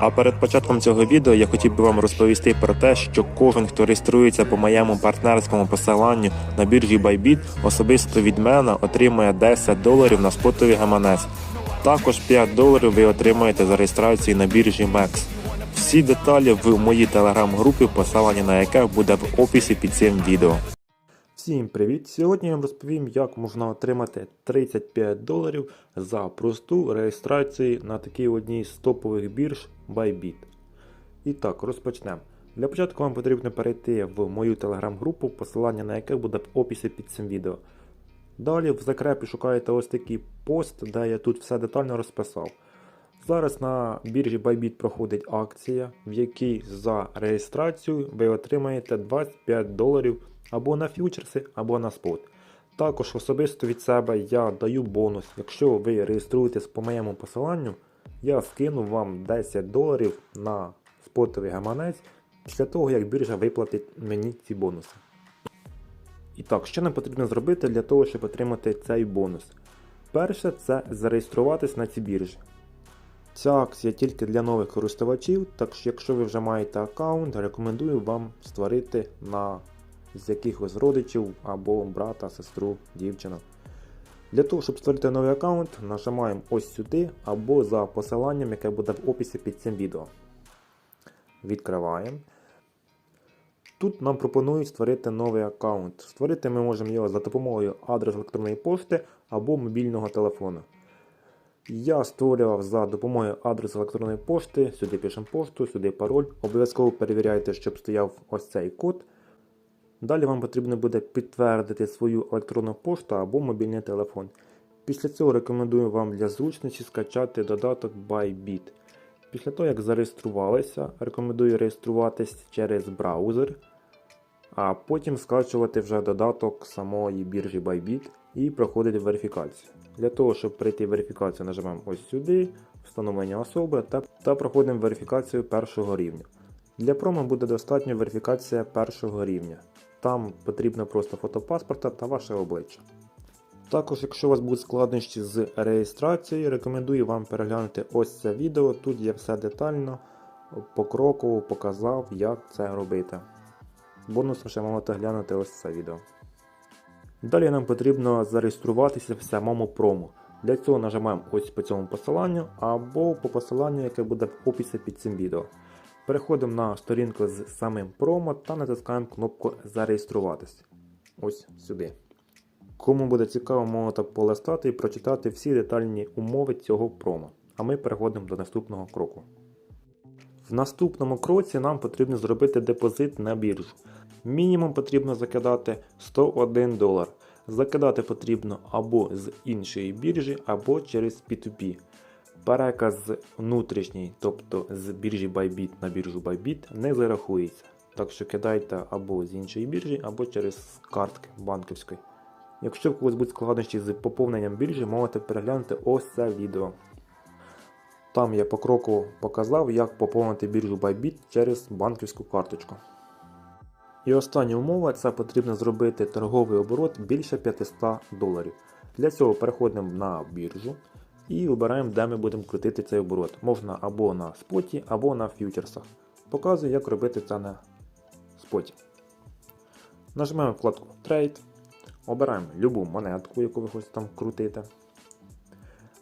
А перед початком цього відео я хотів би вам розповісти про те, що кожен, хто реєструється по моєму партнерському посиланню на біржі Bybit, особисто від мене отримує 10 доларів на спотовий гаманець. Також 5 доларів ви отримаєте за реєстрацію на біржі MEX. Всі деталі в моїй телеграм-групі, посилання на яке буде в описі під цим відео. Всім привіт! Сьогодні я вам розповім, як можна отримати 35 доларів за просту реєстрацію на такій одній з топових бірж Bybit. І так, розпочнемо. Для початку вам потрібно перейти в мою телеграм-групу, посилання на яке буде в описі під цим відео. Далі в закрепі шукаєте ось такий пост, де я тут все детально розписав. Зараз на біржі Bybit проходить акція, в якій за реєстрацію ви отримаєте 25 доларів або на фьючерси, або на спот. Також особисто від себе я даю бонус. Якщо ви реєструєтесь по моєму посиланню, я скину вам 10 доларів на спотовий гаманець після того, як біржа виплатить мені ці бонуси. І так, що нам потрібно зробити для того, щоб отримати цей бонус? Перше, це зареєструватись на цій біржі. Ця акція тільки для нових користувачів, так що якщо ви вже маєте аккаунт, рекомендую вам створити на з якихось родичів або брата, сестру, дівчину. Для того, щоб створити новий аккаунт, нажимаємо ось сюди або за посиланням, яке буде в описі під цим відео. Відкриваємо. Тут нам пропонують створити новий аккаунт. Створити ми можемо його за допомогою адресу електронної пошти або мобільного телефону. Я створював за допомогою адресу електронної пошти, сюди пишемо пошту, сюди пароль. Обов'язково перевіряйте, щоб стояв ось цей код. Далі вам потрібно буде підтвердити свою електронну пошту або мобільний телефон. Після цього рекомендую вам для зручності скачати додаток Bybit. Після того, як зареєструвалися, рекомендую реєструватись через браузер, а потім скачувати вже додаток самої біржі Bybit і проходити верифікацію. Для того, щоб пройти верифікацію, нажимаємо ось сюди, встановлення особи та, та проходимо верифікацію першого рівня. Для промо буде достатньо верифікація першого рівня. Там потрібно просто фото паспорта та ваше обличчя. Також, якщо у вас будуть складнощі з реєстрацією, рекомендую вам переглянути ось це відео. Тут я все детально, покроково показав, як це робити. Бонусом ще можете глянути ось це відео. Далі нам потрібно зареєструватися в самому промо. Для цього нажимаємо ось по цьому посиланню або по посиланню, яке буде в описі під цим відео. Переходимо на сторінку з самим промо та натискаємо кнопку Зареєструватися. Ось сюди. Кому буде цікаво, можете полистати і прочитати всі детальні умови цього промо. А ми переходимо до наступного кроку. В наступному кроці нам потрібно зробити депозит на біржу. Мінімум потрібно закидати 101 долар. Закидати потрібно або з іншої біржі, або через P2P. Переказ внутрішній, тобто з біржі Bybit на біржу Bybit, не зарахується. Так що кидайте або з іншої біржі, або через картки банківської. Якщо в когось будуть складнощі з поповненням біржі, можете переглянути ось це відео. Там я по кроку показав, як поповнити біржу Bybit через банківську карточку. І остання умова це потрібно зробити торговий оборот більше 500 доларів. Для цього переходимо на біржу і вибираємо, де ми будемо крутити цей оборот. Можна або на споті, або на фьючерсах. Показую, як робити це на споті. Нажимаємо вкладку Trade, обираємо любу монетку, яку ви хочете там крутити.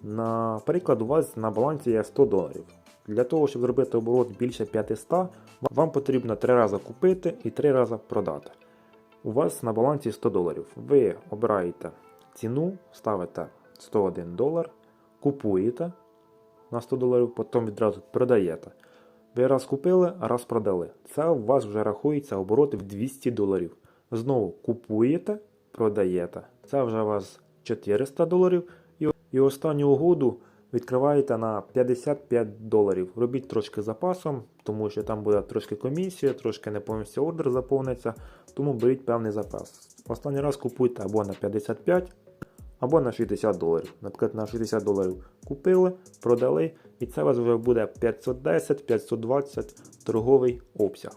Наприклад, у вас на балансі є 100 доларів. Для того, щоб зробити оборот більше 500, вам потрібно 3 рази купити і 3 рази продати. У вас на балансі 100 доларів. Ви обираєте ціну, ставите 101 долар, купуєте на 100 доларів, потім відразу продаєте. Ви раз купили, раз продали. Це у вас вже рахується оборот в 200 доларів. Знову купуєте, продаєте. Це вже у вас 400 доларів. І, останню угоду відкриваєте на 55 доларів. Робіть трошки запасом, тому що там буде трошки комісія, трошки не повністю ордер заповниться, тому беріть певний запас. Останній раз купуйте або на 55, або на 60 доларів. Наприклад, на 60 доларів купили, продали, і це у вас вже буде 510-520 торговий обсяг.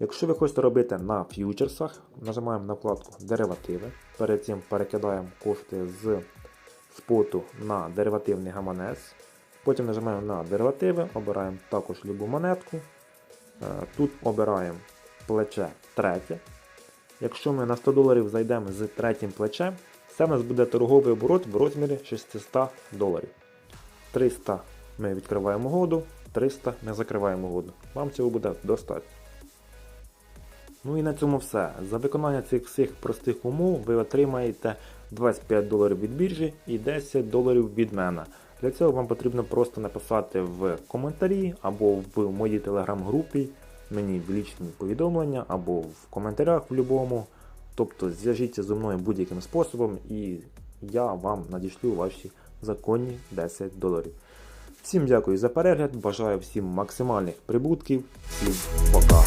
Якщо ви хочете робити на ф'ючерсах, нажимаємо на вкладку Деривативи. Перед цим перекидаємо кошти з споту на деривативний гаманець. Потім нажимаємо на деривативи, обираємо також любу монетку. Е, Тут обираємо плече третє. Якщо ми на 100 доларів зайдемо з третім плечем, це у нас буде торговий оборот в розмірі 600 доларів. 300 ми відкриваємо угоду, 300 ми закриваємо угоду. Вам цього буде достатньо. Ну і на цьому все. За виконання цих всіх простих умов ви отримаєте 25 доларів від біржі і 10 доларів від мене. Для цього вам потрібно просто написати в коментарі або в моїй телеграм-групі, мені в лічні повідомлення, або в коментарях в будь-якому. Тобто зв'яжіться зі мною будь-яким способом і я вам надішлю ваші законні 10 доларів. Всім дякую за перегляд, бажаю всім максимальних прибутків, всім пока.